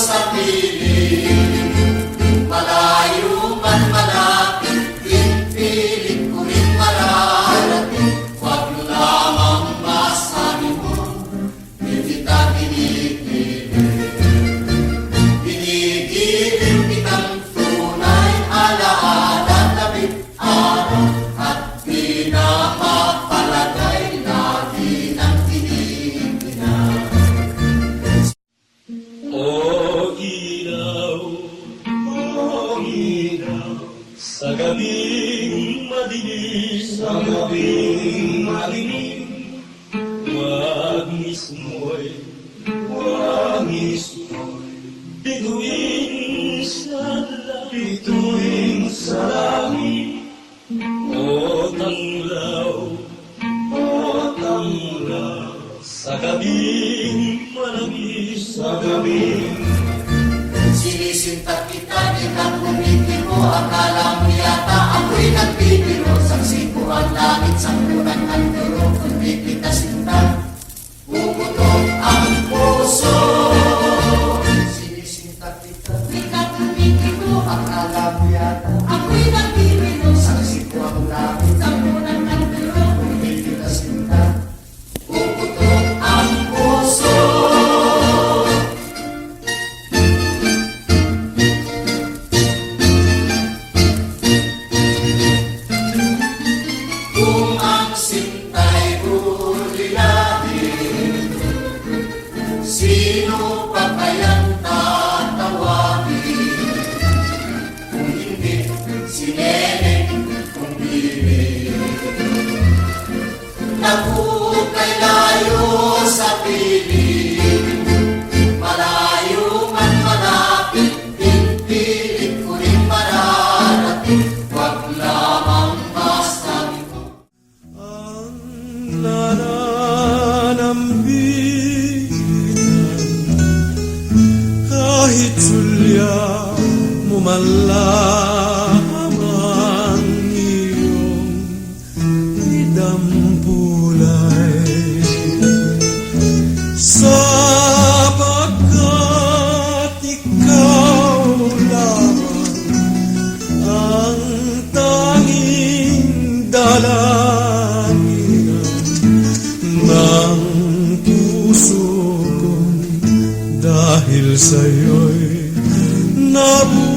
sa piling, malayo man malapit, pilit ko rin mararating. Huwag mo lamang masabi mo, hindi kita pinipilit. Pinigiling kitang tunay, alaala, tabi, araw, at pinapapalagay, sa gabing madilim, sa gabing madilim, wag mismo'y, wag mismo'y, bituin sa langit, sa langit, o tanglaw, o tanglaw, sa gabing malamig, sa gabing Sinisintat kita, di ka kumikimo. Akala mo yata ako'y nagbibiro Saksi ko ang langit sa kurang ang duro Kung di kita sinta, pumutok ang puso. Sinisintat kita, di ka kumikimo. Akala mo yata ako'y nagbibiro Nagukay layo sa piling, malayo man malapit, pilit ko rin mararating, wag lamang basta ang nananambigan kahit sulya mo dalangin ng puso ko dahil sa'yo'y nabubuhay.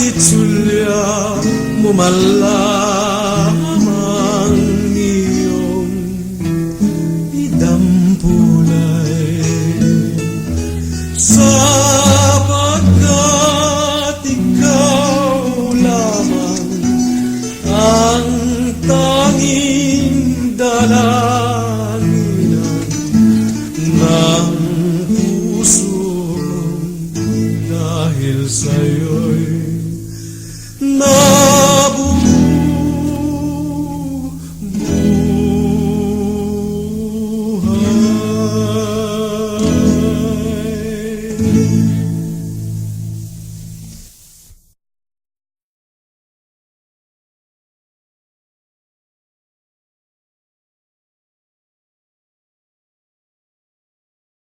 ചൊല്ലിയ മുമല്ലാമം നീയും ഇതം പൂലൈ sapagkat ikaw lamang ang tanging dalanginan ng puso dahil sa'yo'y más.